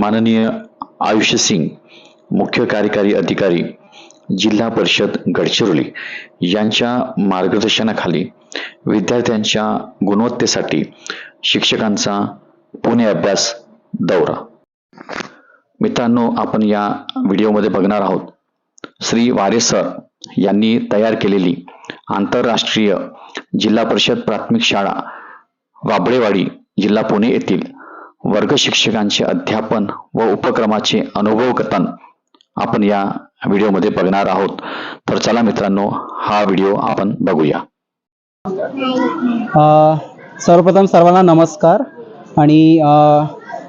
माननीय आयुष्य सिंग मुख्य कार्यकारी अधिकारी जिल्हा परिषद गडचिरोली यांच्या मार्गदर्शनाखाली विद्यार्थ्यांच्या गुणवत्तेसाठी शिक्षकांचा पुणे अभ्यास दौरा. मित्रांनो आपण या व्हिडिओमध्ये बघणार आहोत श्री वारे सर यांनी तयार केलेली आंतरराष्ट्रीय जिल्हा परिषद प्राथमिक शाळा वाबळेवाडी जिल्हा पुणे येथील वर्ग शिक्षकांचे अध्यापन व उपक्रमाचे अनुभव कथन आपण या व्हिडिओमध्ये बघणार आहोत. तर चला मित्रांनो हा व्हिडिओ आपण बघूया. सर्वप्रथम सर्वांना नमस्कार आणि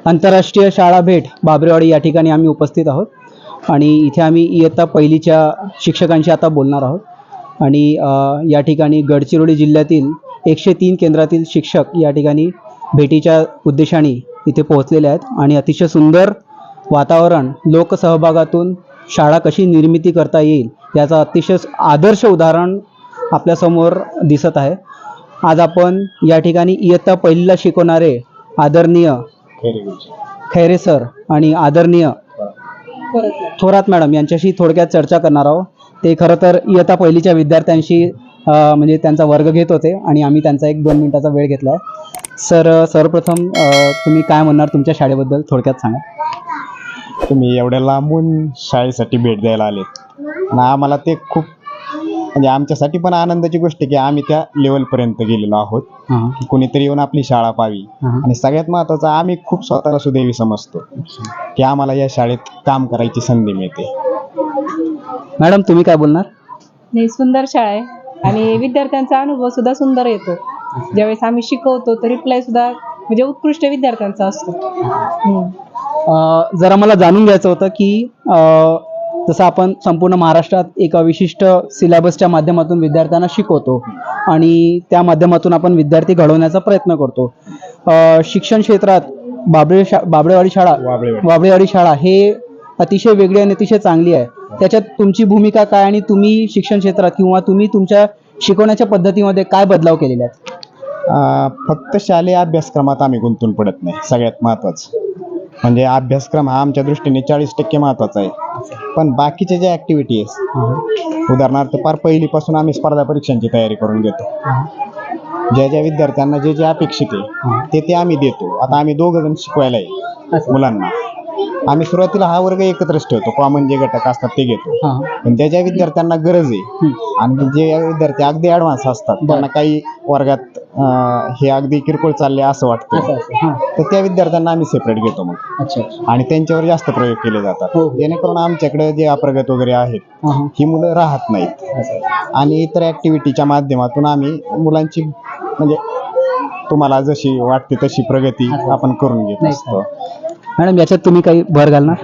आंतरराष्ट्रीय शाळा भेट बाबरेवाडी या ठिकाणी आम्ही उपस्थित आहोत. आणि इथे आम्ही इयत्ता पहिलीच्या शिक्षकांशी आता बोलणार आहोत. आणि या ठिकाणी गडचिरोली जिल्ह्यातील एकशे तीन केंद्रातील शिक्षक या ठिकाणी भेटीच्या उद्देशाने इथे पोहोचलेले आहेत. आणि अतिशय सुंदर वातावरण लोकसहभागातून शाळा कशी निर्मिती करता येईल याचं अतिशय आदर्श उदाहरण आपल्यासमोर दिसत आहे. आज आपण या ठिकाणी इयत्ता पहिलीला शिकवणारे आदरणीय खैरे सर आणि आदरणीय थोरात मॅडम यांच्याशी थोडक्यात चर्चा करणार आहोत. ते खरं तर इयत्ता पहिलीच्या विद्यार्थ्यांशी म्हणजे त्यांचा वर्ग घेत होते आणि आम्ही त्यांचा एक दोन मिनिटाचा वेळ घेतला आहे सर सर्वप्रथम तुम्ही काय म्हणणार तुमच्या शाळेबद्दल थोडक्यात सांगा. तुम्ही एवढ्या लांबून शाळेसाठी भेट द्यायला आलेत. आणि आम्हाला ते खूप म्हणजे आमच्यासाठी पण आनंदाची गोष्ट की आम्ही त्या लेवलपर्यंत गेलेलो आहोत. की कोणीतरी येऊन आपली शाळा पाहावी. आणि सगळ्यात महत्त्वाचं आम्ही खूप स्वतःला सुदैवी समजतो की आम्हाला या शाळेत काम करायची संधी मिळते. मॅडम तुम्ही काय बोलणार? नाही सुंदर शाळा आहे. आणि विद्यार्थ्यांचा अनुभव सुद्धा सुंदर येतो. ज्यावेळेस आम्ही शिकवतो तर रिप्लाय सुद्धा म्हणजे उत्कृष्ट विद्यार्थ्यांचा असतो. जरा मला जाणून घ्यायचं होतं की अ, जसं आपण संपूर्ण महाराष्ट्रात एका विशिष्ट सिलेबसच्या माध्यमातून विद्यार्थ्यांना शिकवतो आणि त्या माध्यमातून आपण विद्यार्थी घडवण्याचा प्रयत्न करतो. अ, शिक्षण क्षेत्रात बाबळे शा बाबळेवाडी शाळा वाबळेवाडी. बाबळेवाडी शाळा हे अतिशय वेगळी आणि अतिशय चांगली आहे. त्याच्यात तुमची भूमिका काय आणि तुम्ही शिक्षण क्षेत्रात किंवा तुम्ही तुमच्या शिकवण्याच्या पद्धतीमध्ये काय बदलाव केलेले आहेत? फक्त शालेय अभ्यासक्रमात आम्ही गुंतून पडत नाही सगळ्यात महत्त्वाचं म्हणजे अभ्यासक्रम हा आमच्या दृष्टीने चाळीस टक्के महत्त्वाचा आहे. पण बाकीचे जे ॲक्टिव्हिटी आहेत उदाहरणार्थ फार पहिलीपासून आम्ही स्पर्धा परीक्षांची तयारी करून घेतो ज्या ज्या विद्यार्थ्यांना जे जे अपेक्षित आहे ते ते आम्ही देतो. आता आम्ही दोघं जण शिकवायला आहे मुलांना. आम्ही सुरुवातीला हा वर्ग एकत्रच ठेवतो. कॉमन जे घटक असतात ते घेतो. हां. पण त्या ज्या विद्यार्थ्यांना गरज आहे. आणि जे विद्यार्थी अगदी ॲडव्हान्स असतात त्यांना काही वर्गात अं, हे अगदी किरकोळ चालले असं असं वाटतं. असं हां. तर त्या विद्यार्थ्यांना आम्ही सेपरेट घेतो मग. अच्छा. आणि त्यांच्यावर जास्त प्रयोग केले जातात. हो. जेणेकरून आमच्याकडे जे अप्रगत वगैरे आहेत हां हां. ही मुलं राहत नाहीत. आणि इतर ॲक्टिव्हिटीच्या माध्यमातून आम्ही मुलांची म्हणजे तुम्हाला जशी वाटते तशी प्रगती आपण करून घेत असतो. मॅडम याच्यात तुम्ही काही भर घालणार?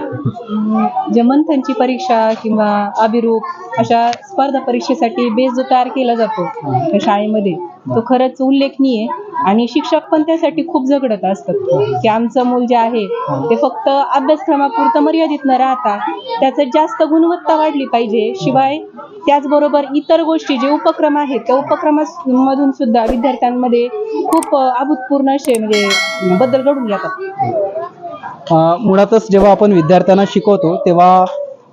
जे मंथनची परीक्षा किंवा अभिरूप अशा स्पर्धा परीक्षेसाठी बेस जो तयार केला जातो त्या शाळेमध्ये तो खरंच उल्लेखनीय आहे. आणि शिक्षक पण त्यासाठी खूप झगडत असतात. की आमचं मूल जे आहे ते फक्त अभ्यासक्रमापुरतं मर्यादित न राहता त्याचं जास्त गुणवत्ता वाढली पाहिजे. शिवाय त्याचबरोबर इतर गोष्टी जे उपक्रम आहेत त्या उपक्रमामधून सुद्धा विद्यार्थ्यांमध्ये खूप अभूतपूर्ण असे म्हणजे बदल घडून जातात. मुळातच जेव्हा आपण विद्यार्थ्यांना शिकवतो तेव्हा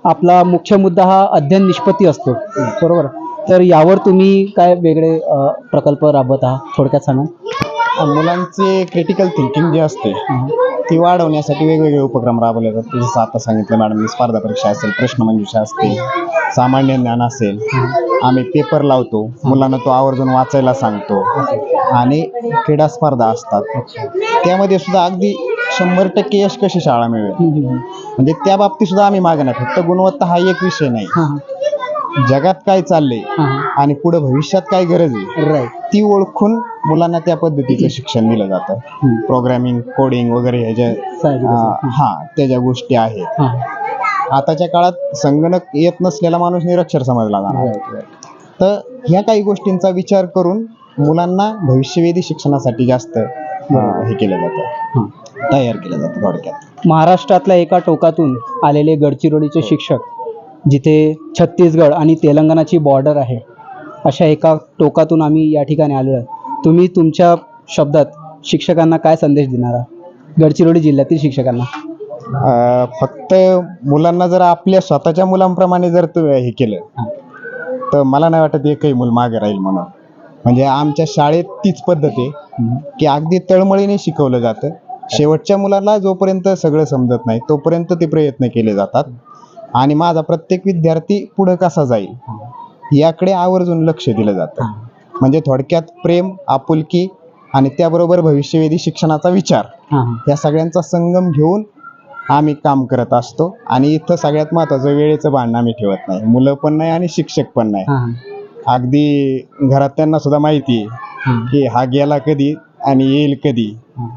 आपला मुख्य मुद्दा हा अध्ययन निष्पत्ती असतो. बरोबर? तर यावर तुम्ही काय वेगळे प्रकल्प राबवत आहात? थोडक्यात सांगा. मुलांचे क्रिटिकल थिंकिंग जे असते ती वाढवण्यासाठी वेगवेगळे उपक्रम राबवले जातात. जसं आता सांगितलं मॅडम स्पर्धा परीक्षा असेल प्रश्नमंजुषा असते सामान्य ज्ञान असेल आम्ही पेपर लावतो मुलांना तो आवर्जून वाचायला सांगतो आणि क्रीडा स्पर्धा असतात. त्यामध्ये सुद्धा अगदी शंभर टक्के यश कशी शाळा मिळेल? म्हणजे त्या बाबतीत सुद्धा आम्ही मागे नाही. फक्त गुणवत्ता हा एक विषय नाही. जगात काय चाललंय आणि पुढे भविष्यात काय गरज आहे राईट ती ओळखून मुलांना त्या पद्धतीचं शिक्षण दिलं जातं. प्रोग्रामिंग कोडिंग वगैरे ह्या ज्या साहजिकच आहे. अं, हा त्या ज्या गोष्टी आहेत. आताच्या काळात संगणक येत नसलेला माणूस निरक्षर समजला जाणार तर ह्या काही गोष्टींचा विचार करून मुलांना भविष्यवेधी शिक्षणासाठी जास्त अं, हे केलं जातं. तयार केलं जातं थोडक्यात. महाराष्ट्रातल्या एका टोकातून आलेले गडचिरोलीचे शिक्षक जिथे छत्तीसगड आणि तेलंगणाची बॉर्डर आहे अशा एका टोकातून आम्ही या ठिकाणी आलेलो आहे. तुम्ही तुमच्या शब्दात शिक्षकांना काय संदेश देणार आहात? गडचिरोली जिल्ह्यातील शिक्षकांना. अं, फक्त मुलांना जर आपल्या स्वतःच्या मुलांप्रमाणे जर तू हे केलं तर मला नाही वाटत एकही मूल मागे राहील म्हणून. म्हणजे आमच्या शाळेत तीच पद्धत आहे की अगदी तळमळीने शिकवलं जातं. शेवटच्या मुलाला जोपर्यंत सगळं समजत नाही तोपर्यंत ते प्रयत्न केले जातात. आणि माझा प्रत्येक विद्यार्थी पुढं कसा जाईल याकडे आवर्जून लक्ष दिलं जातं. म्हणजे थोडक्यात प्रेम आपुलकी आणि त्याबरोबर भविष्यवेधी शिक्षणाचा विचार या सगळ्यांचा संगम घेऊन आम्ही काम करत असतो. आणि इथं सगळ्यात महत्त्वाचं वेळेचं भांडण आम्ही ठेवत नाही. मुलं पण नाही आणि शिक्षक पण नाही. अगदी घरात त्यांना सुद्धा माहिती आहे की हा गेला कधी आणि येईल कधी.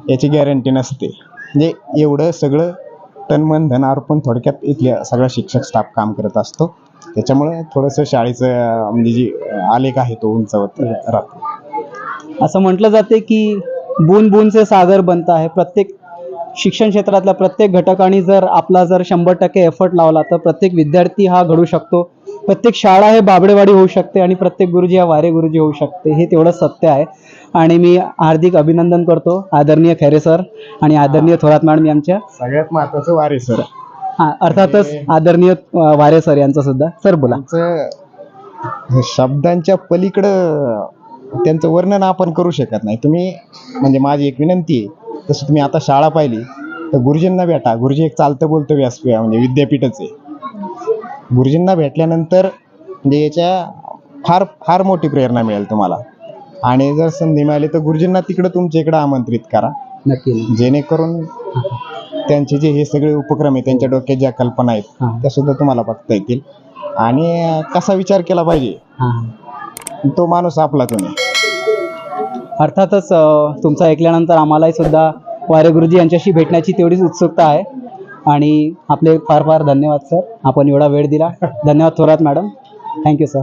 याची गॅरंटी नसते. म्हणजे एवढं सगळं तन मन धन अर्पण थोडक्यात इथल्या सगळा शिक्षक स्टाफ काम करत असतो. त्याच्यामुळे थोडंसं शाळेचं म्हणजे जी आलेख आहे तो उंचावत राहतो. असं म्हटलं जाते की बून बूनचे सागर बनत आहे. प्रत्येक शिक्षण क्षेत्रातल्या प्रत्येक घटकाने जर आपला जर शंभर टक्के एफर्ट लावला तर प्रत्येक विद्यार्थी हा घडू शकतो. प्रत्येक शाळा हे बाबडेवाडी होऊ शकते आणि प्रत्येक गुरुजी हा वारे गुरुजी होऊ शकते हे तेवढं सत्य आहे. आणि मी हार्दिक अभिनंदन करतो आदरणीय खैरे सर आणि आदरणीय थोरात मॅडम यांच्या सगळ्यात महत्त्वाचं वारे सर. हा अर्थातच आदरणीय वारे सर यांचं सुद्धा. सर बोला. शब्दांच्या पलीकडं त्यांचं वर्णन आपण करू शकत नाही. तुम्ही म्हणजे माझी एक विनंती आहे तसं तुम्ही आता शाळा पाहिली तर गुरुजींना भेटा. गुरुजी एक चालतं बोलतं व्यासपीठ म्हणजे विद्यापीठच आहे. गुरुजींना भेटल्यानंतर म्हणजे याच्या फार फार मोठी प्रेरणा मिळेल तुम्हाला. आणि जर संधी मिळाली तर गुरुजींना तिकडं तुमच्या इकडं आमंत्रित करा. नक्की जेणेकरून त्यांचे जे हे सगळे उपक्रम आहे त्यांच्या डोक्यात ज्या कल्पना आहेत हां. त्या सुद्धा तुम्हाला बघता येतील. आणि अं, कसा विचार केला पाहिजे? हां तो माणूस आपलाच आहे अर्थातच अ, तुमचं ऐकल्यानंतर आम्हालाही सुद्धा वारे गुरुजी यांच्याशी भेटण्याची तेवढीच उत्सुकता आहे. आणि आपले फार फार धन्यवाद सर. आपण एवढा वेळ दिला. धन्यवाद थोरात मॅडम. Thank you sir